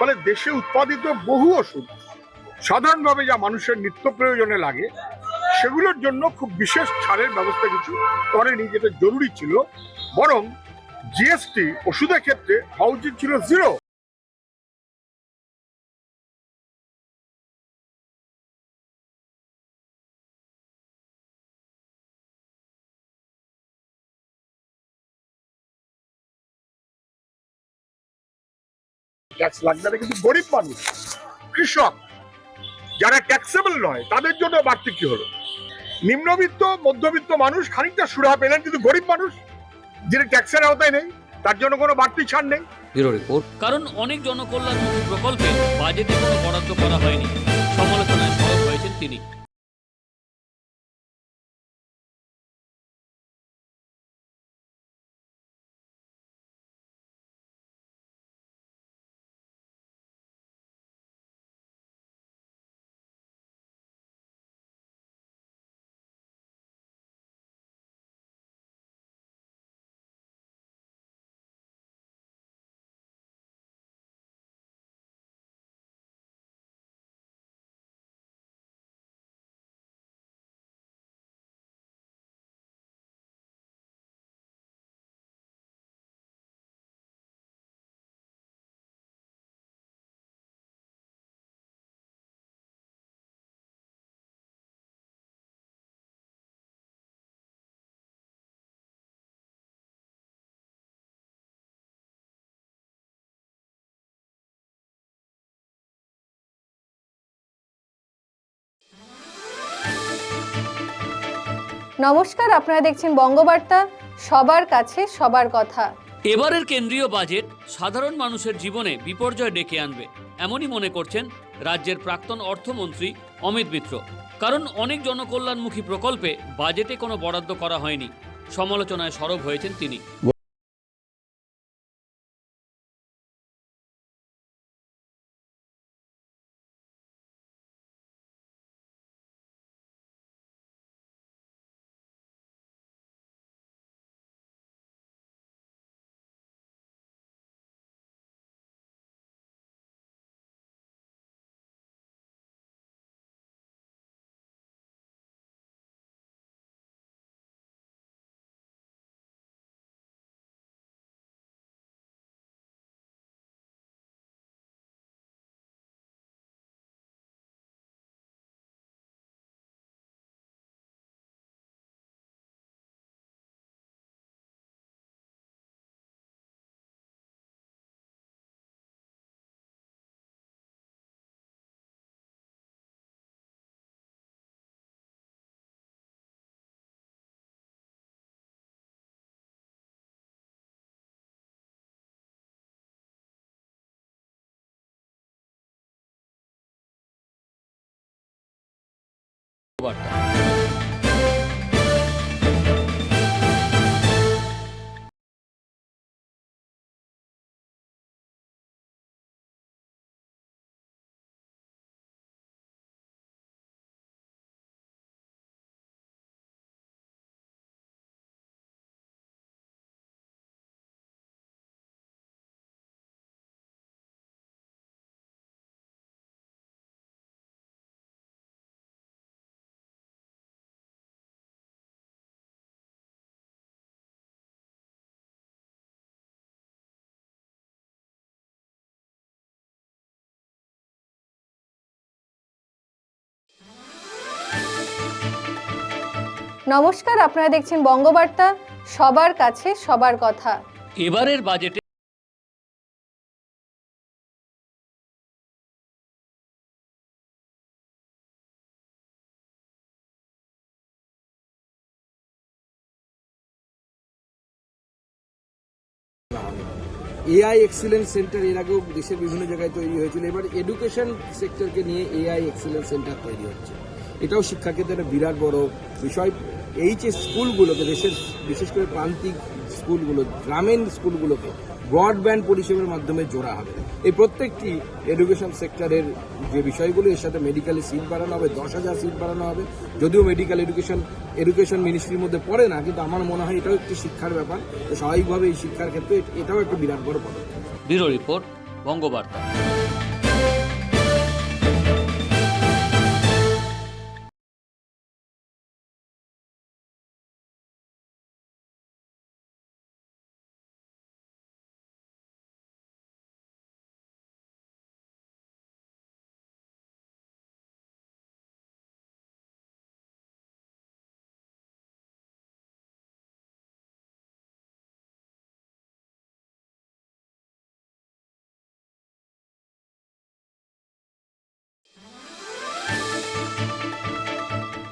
ফলে দেশে উৎপাদিত বহু ওষুধ, সাধারণভাবে যা মানুষের নিত্য প্রয়োজনে লাগে, সেগুলোর জন্য খুব বিশেষ ছাড়ের ব্যবস্থা কিছু করেনি যেটা জরুরি ছিল। বরং জিএসটি ওষুধের ক্ষেত্রে হাউজিং ছিল জিরো ট্যাক্স লাগবে না কিন্তু গরিব মানুষ কৃষক যারা ট্যাক্সেবল নয় তাদের জন্য বাড়তি কি হলো? নিম্নবিত্ত মধ্যবিত্ত মানুষ খানিকটা সুরাহা পেলেন কিন্তু গরিব মানুষ যিনি ট্যাক্সের আওতায় নেই তার জন্য কোনো বাড়তি ছাড় নেই। ব্যুরো রিপোর্ট কারণ অনেক জনকল্যাণমুখী প্রকল্পে বাজেটে কোনো বরাদ্দ করা হয়নি। সমালোচনায় সরব হয়েছেন তিনি। নমস্কার, আপনারা দেখছেন বঙ্গবার্তা। সবার কাছে সবার কথা। এবারের কেন্দ্রীয় বাজেট সাধারণ মানুষের জীবনে বিপর্যয় ডেকে আনবে, এমনই মনে করছেন রাজ্যের প্রাক্তন অর্থমন্ত্রী অমিত মিত্র। কারণ অনেক জনকল্যাণমুখী প্রকল্পে বাজেটে কোনো বরাদ্দ করা হয়নি। সমালোচনায় সরব হয়েছেন তিনি। বার্তা নমস্কার আপনারা দেখছেন বঙ্গবার্তা। সবার কাছে সবার কথা। এবারের বাজেটে এআই এক্সিলেন্স সেন্টার এর আগেও দেশের বিভিন্ন জায়গায় তৈরি হয়েছিল। এবার এডুকেশন সেক্টরকে নিয়ে এআই এক্সিলেন্স সেন্টার তৈরি হচ্ছে। এটাও শিক্ষাক্ষেত্রে একটা বিরাট বড় বিষয়। এই যে স্কুলগুলোকে, দেশের বিশেষ করে প্রান্তিক স্কুলগুলো, গ্রামীণ স্কুলগুলোকে ব্রডব্যান্ড পরিষেবার মাধ্যমে জোড়া হবে। এই প্রত্যেকটি এডুকেশন সেক্টরের যে বিষয়গুলো, এর সাথে মেডিকেলে সিট বাড়ানো হবে, দশ হাজার সিট বাড়ানো হবে। যদিও মেডিকেল এডুকেশন এডুকেশন মিনিস্ট্রির মধ্যে পড়ে না, কিন্তু আমার মনে হয় এটাও একটি শিক্ষার ব্যাপার। স্বাভাবিকভাবে এই শিক্ষার ক্ষেত্রে এটাও একটা বিরাট বড় পদক্ষেপ। Bureau report, Bangabarta.